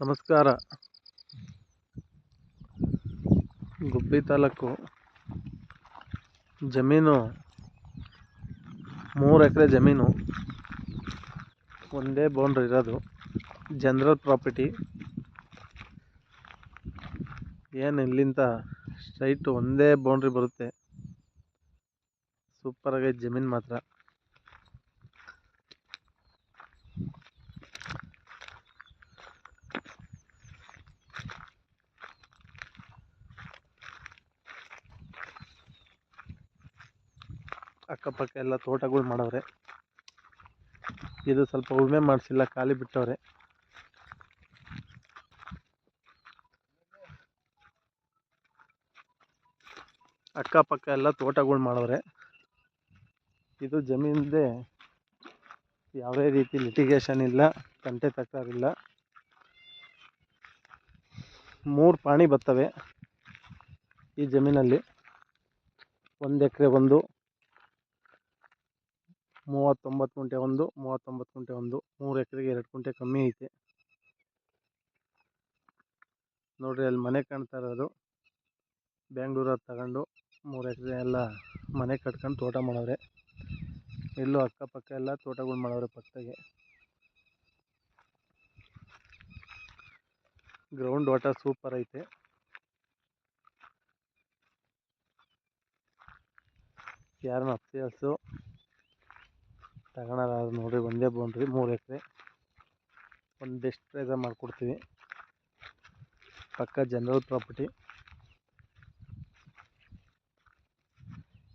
ನಮಸ್ಕಾರ. ಗುಬ್ಬಿ ತಾಲೂಕು ಜಮೀನು, ಮೂರು ಎಕರೆ ಜಮೀನು, ಒಂದೇ ಬೌಂಡ್ರಿ ಇರೋದು ಜನರಲ್ ಪ್ರಾಪರ್ಟಿ ಏನು ಇಲ್ಲಿಂದ ಸ್ಟ್ರೈಟು ಒಂದೇ ಬೌಂಡ್ರಿ ಬರುತ್ತೆ. ಸೂಪರಾಗೈತೆ ಜಮೀನು ಮಾತ್ರ. ಅಕ್ಕಪಕ್ಕ ಎಲ್ಲ ತೋಟಗಳು ಮಾಡವ್ರೆ. ಇದು ಸ್ವಲ್ಪ ಉಳುಮೆ ಮಾಡಿಸಿಲ್ಲ, ಖಾಲಿ ಬಿಟ್ಟವ್ರೆ. ಅಕ್ಕಪಕ್ಕ ಎಲ್ಲ ತೋಟಗಳು ಮಾಡವ್ರೆ. ಇದು ಜಮೀನಿದೆ ಯಾವುದೇ ರೀತಿ ಲಿಟಿಗೇಷನ್ ಇಲ್ಲ, ತಂಟೆ ತಕ್ಕಾರಿಲ್ಲ ಮೂರು ಪಾಣಿ ಬರ್ತವೆ ಈ ಜಮೀನಲ್ಲಿ. ಒಂದು ಎಕರೆ ಒಂದು ಮೂವತ್ತೊಂಬತ್ತು ಗುಂಟೆ ಒಂದು, ಮೂವತ್ತೊಂಬತ್ತು ಗುಂಟೆ ಒಂದು, ಮೂರು ಎಕರೆಗೆ ಎರಡು ಗುಂಟೆ ಕಮ್ಮಿ ಐತೆ. ನೋಡಿರಿ ಅಲ್ಲಿ ಮನೆ ಕಾಣ್ತಾ ಇರೋದು. ಬ್ಯಾಂಗ್ಳೂರಲ್ಲಿ ತಗೊಂಡು ಮೂರು ಎಕರೆ ಎಲ್ಲ ಮನೆ ಕಟ್ಕೊಂಡು ತೋಟ ಮಾಡವ್ರೆ. ಇಲ್ಲೂ ಅಕ್ಕಪಕ್ಕ ಎಲ್ಲ ತೋಟಗಳು ಮಾಡವ್ರೆ ಪಕ್ಕದಾಗೆ. ಗ್ರೌಂಡ್ ವಾಟರ್ ಸೂಪರ್ ಐತೆ. ಯಾರನ್ನ ಅಪ್ಸೇಲ್ಸು ಅದು ನೋಡಿರಿ, ಒಂದೇ ಬೌಂಡ್ರಿ ಮೂರು ಎಕರೆ. ಒಂದು ಬೆಸ್ಟ್ ಪ್ರೈಸ ಮಾಡಿಕೊಡ್ತೀವಿ. ಪಕ್ಕ ಜನರಲ್ ಪ್ರಾಪರ್ಟಿ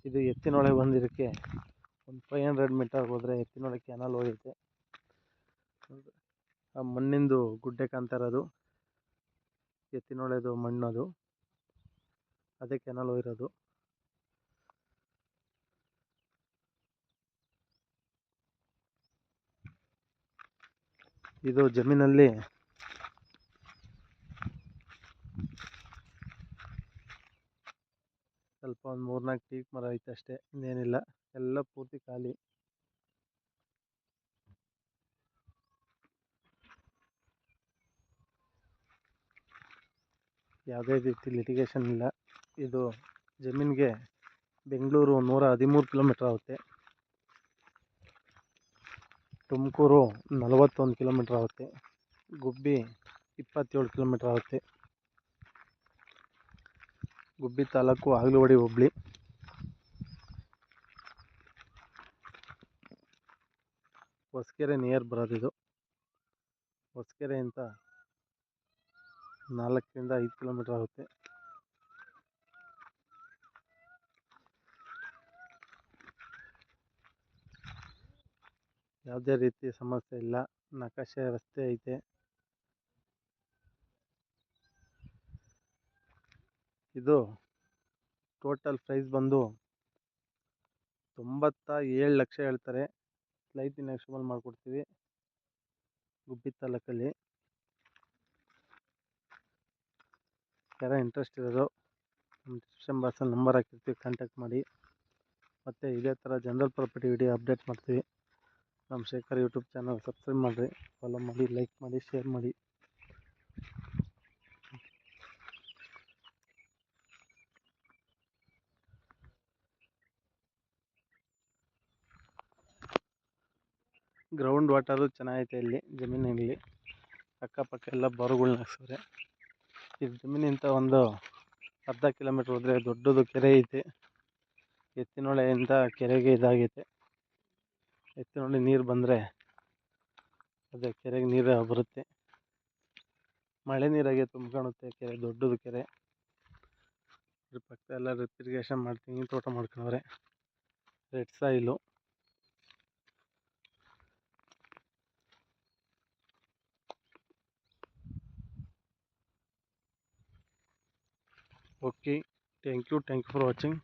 ಇದು ಎತ್ತಿನೊಳಗೆ ಬಂದಿದ್ದಕ್ಕೆ ಒಂದು ಫೈವ್ ಹಂಡ್ರೆಡ್ ಮೀಟರ್ ಹೋದರೆ ಎತ್ತಿನೊಳಗೆ ಕೆನಲ್ ಹೋಗೈತೆ. ಆ ಮಣ್ಣಿಂದು ಗುಡ್ಡೆ ಕಾಣ್ತಾ ಇರೋದು ಎತ್ತಿನೊಳೆದು ಮಣ್ಣದು ಅದೇ. ಕೆನಲ್ ಹೋಗಿರೋದು. ಇದು ಜಮೀನಲ್ಲಿ ಸ್ವಲ್ಪ ಒಂದು ಮೂರ್ನಾಲ್ಕು ಟೀಕ್ ಮರ ಐತೆ ಅಷ್ಟೇ, ಇನ್ನೇನಿಲ್ಲ, ಎಲ್ಲ ಪೂರ್ತಿ ಖಾಲಿ. ಯಾವುದೇ ರೀತಿ ಲಿಟಿಗೇಷನ್ ಇಲ್ಲ. ಇದು ಜಮೀನಿಗೆ ಬೆಂಗಳೂರು ನೂರ ಹದಿಮೂರು ಕಿಲೋಮೀಟ್ರ್ ಆಗುತ್ತೆ. ತುಮಕೂರು ನಲವತ್ತೊಂದು ಕಿಲೋಮೀಟ್ರ್ ಆಗುತ್ತೆ. ಗುಬ್ಬಿ ಇಪ್ಪತ್ತೇಳು ಕಿಲೋಮೀಟ್ರ್ ಆಗುತ್ತೆ. ಗುಬ್ಬಿ ತಾಲೂಕು ಆಗ್ಲವಾಡಿ ಹೋಬ್ಳಿ. ಹೊಸಕೆರೆ ನಿಯರ್ ಬರೋದಿದು ಹೊಸಕೆರೆಯಿಂದ ನಾಲ್ಕರಿಂದ ಐದು ಕಿಲೋಮೀಟ್ರ್ ಆಗುತ್ತೆ. ಯಾವುದೇ ರೀತಿ ಸಮಸ್ಯೆ ಇಲ್ಲ. ನಕಾಶೆ ರಸ್ತೆ ಐತೆ ಇದು ಟೋಟಲ್ ಪ್ರೈಸ್ ಬಂದು ತೊಂಬತ್ತ ಏಳು ಲಕ್ಷ ಹೇಳ್ತಾರೆ. ಸ್ಲೈಟ್ ನೆಗೋಷಿಯಬಲ್ ಮಾಡಿಕೊಡ್ತೀವಿ. ಗುಬ್ಬಿ ತಾಲೂಕಲ್ಲಿ. ಯಾರ ಇಂಟ್ರೆಸ್ಟ್ ಇರೋದು ನಮ್ಮ ಡಿಸ್ಕ್ರಿಪ್ಷನ್ ಬಾಕ್ಸಲ್ಲಿ ನಂಬರ್ ಹಾಕಿರ್ತೀವಿ ಕಾಂಟ್ಯಾಕ್ಟ್ ಮಾಡಿ. ಮತ್ತು ಇದೇ ಥರ ಜನರಲ್ ಪ್ರಾಪರ್ಟಿ ವಿಡಿಯೋ ಅಪ್ಡೇಟ್ ಮಾಡ್ತೀವಿ. ನಮ್ಮ ಶೇಖರ್ ಯೂಟ್ಯೂಬ್ ಚಾನಲ್ ಸಬ್ಸ್ಕ್ರೈಬ್ ಮಾಡಿರಿ ಫಾಲೋ ಮಾಡಿ ಲೈಕ್ ಮಾಡಿ ಶೇರ್ ಮಾಡಿ. ಗ್ರೌಂಡ್ ವಾಟರು ಚೆನ್ನಾಗೈತೆ ಇಲ್ಲಿ ಜಮೀನಲ್ಲಿ ಅಕ್ಕಪಕ್ಕ ಎಲ್ಲ ಬೋರ್ಗಳ್ನ ಹಾಕ್ಸಿದ್ರೆ ಈ ಜಮೀನಿಂದ ಒಂದು ಅರ್ಧ ಕಿಲೋಮೀಟ್ರ್ ಹೋದರೆ ದೊಡ್ಡದು ಕೆರೆ ಐತೆ. ಎತ್ತಿನೊಳೆಯಿಂದ ಕೆರೆಗೆ ಇದಾಗೈತೆ. ಎತ್ತಿನೊಳೆ ನೀರು ಬಂದರೆ ಅದೇ ಕೆರೆಗೆ ನೀರು ಬರುತ್ತೆ. ಮಳೆ ನೀರಾಗೆ ತುಂಬ್ಕೊಳುತ್ತೆ ಕೆರೆ, ದೊಡ್ಡದು ಕೆರೆ. ಇದ್ರ ಪಕ್ಕ ಎಲ್ಲ ಡ್ರಿಪ್ ಮಾಡ್ತೀನಿ, ತೋಟ ಮಾಡ್ಕೊಂಡವ್ರೆ red soil okay thank you thank you for watching